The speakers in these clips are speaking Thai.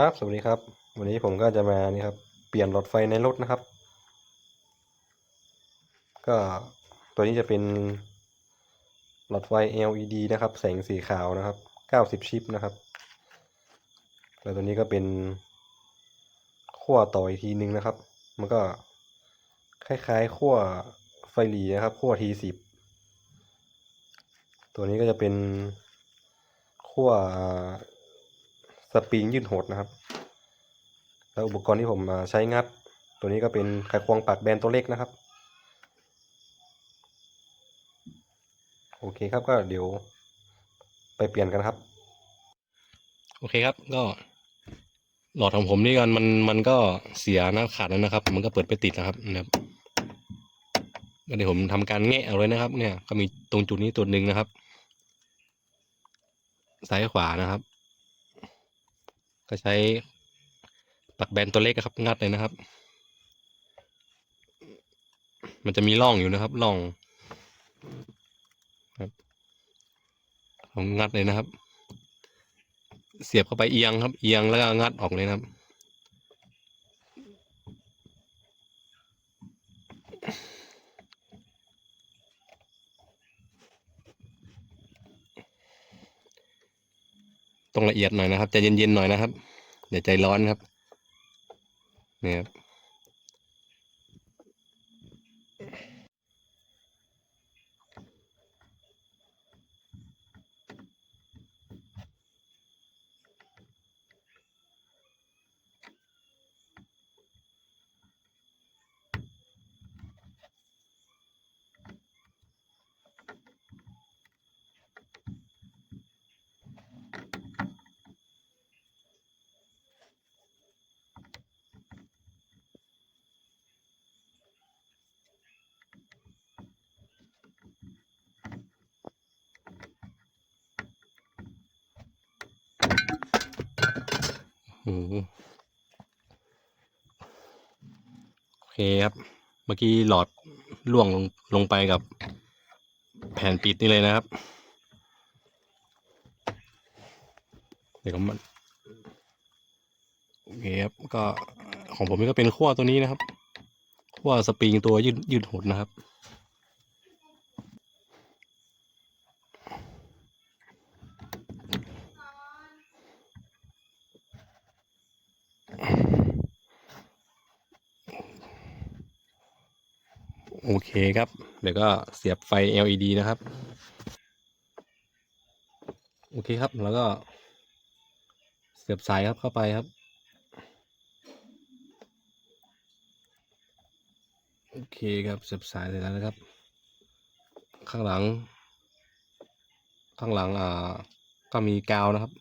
ครับ สวัสดีครับ วันนี้ผมก็จะมานี่ครับ เปลี่ยนหลอดไฟในรถนะครับ ก็ตัวนี้จะเป็นหลอดไฟ LED นะครับ แสงสีขาวนะครับ 90 ชิปนะครับ แล้วตัวนี้ก็เป็นขั้วต่ออีกทีนึงนะครับ มันก็คล้ายๆขั้วไฟหลีนะครับขั้ว T10 ตัวนี้ก็จะเป็นขั้ว สปริงยืดหดนะครับ แล้วอุปกรณ์ที่ผมมาใช้งัด ตัวนี้ก็เป็นไขควงปากแบนตัวเล็กนะครับ โอเคครับก็เดี๋ยวไปเปลี่ยนกันครับ โอเคครับก็หลอดของผมนี่กันมันมันก็เสียนะขาดแล้วนะครับ มันก็เปิดไปติดนะครับนะครับก็เดี๋ยวผมทำการแงะเอาเลยนะครับ เนี่ย ก็มีตรงจุดนี้ตัวหนึ่งนะครับ ซ้ายขวานะครับ ก็ใช้ปักแบนตัวเล็กครับงัดเลยนะครับ มันจะมีร่องอยู่นะครับร่องครับผมงัดเลยนะครับ เสียบเข้าไปเอียงครับ เอียงแล้วก็งัดออกเลยนะครับ ต้องละเอียดหน่อยนะครับใจเย็นๆหน่อยนะครับอย่าใจร้อนครับนี่ครับ โอเคครับ เมื่อกี้หลอดล่วงลงลงไปกับแผ่นปิดนี่เลยนะครับ เดี๋ยวมันโอเคครับก็ของผมนี่ก็เป็นขั้วตัวนี้นะครับขั้วสปริงตัวยืดยืดหดนะครับ โอเคครับ เดี๋ยวก็เสียบไฟ LED นะครับ โอเคครับ แล้วก็เสียบสายครับเข้าไปครับ โอเคครับ เสียบสายเสร็จแล้วนะครับ ข้างหลัง ข้างหลังอ่าก็มีกาวนะครับ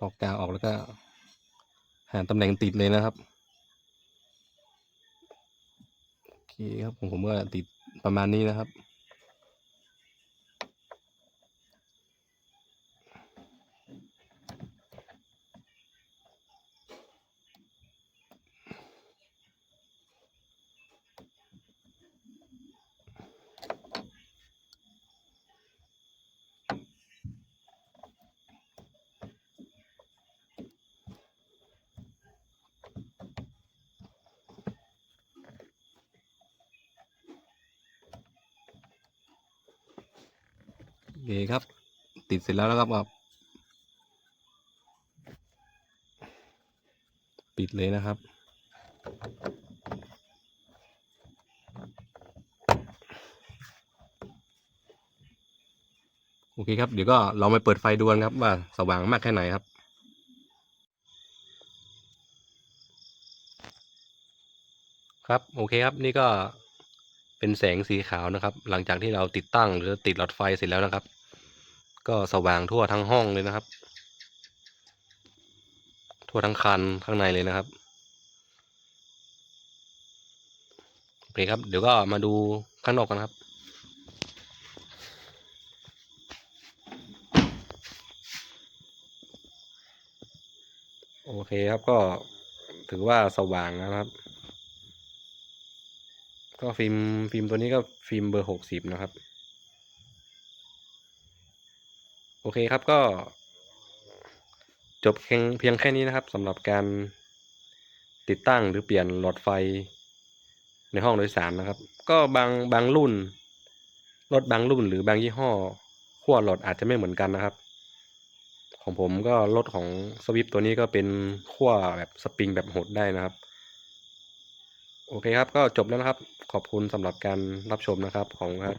ตอกกาวออกแล้วก็หาตำแหน่งติดเลยนะครับ โอเคครับผมผมก็ติดประมาณนี้นะครับ เคครับ ติดเสร็จแล้วนะครับก็ปิดเลยนะครับ โอเคครับ เดี๋ยวก็ลองไปเปิดไฟดูกันครับ ว่าสว่างมากแค่ไหนครับครับโอเคครับนี่ก็เป็นแสงสีขาวนะครับ หลังจากที่เราติดตั้งหรือติดหลอดไฟเสร็จแล้วนะครับ ก็สว่างทั่วทั้งห้องเลยนะครับ ทั่วทั้งคันข้างในเลยนะครับโอเคครับ เดี๋ยวก็มาดูข้างนอกกันครับโอเคครับก็ถือว่าสว่างนะครับ ก็ฟิล์มฟิล์มตัวนี้ก็ฟิล์มเบอร์หกสิบนะครับ โอเคครับก็ จบเพียงเพียงแค่นี้นะครับสำหรับการติดตั้งหรือเปลี่ยนหลอดไฟในห้องโดยสารนะครับ ก็บางบางรุ่นรถบางรุ่นหรือบางยี่ห้อขั้วหลอดอาจจะไม่เหมือนกันนะครับ ของผมก็รถของสวิฟตัวนี้ก็เป็นขั้วแบบสปริงแบบหดได้นะครับ โอเคครับก็จบแล้วนะครับ ขอบคุณสำหรับการรับชมนะครับ ของครับ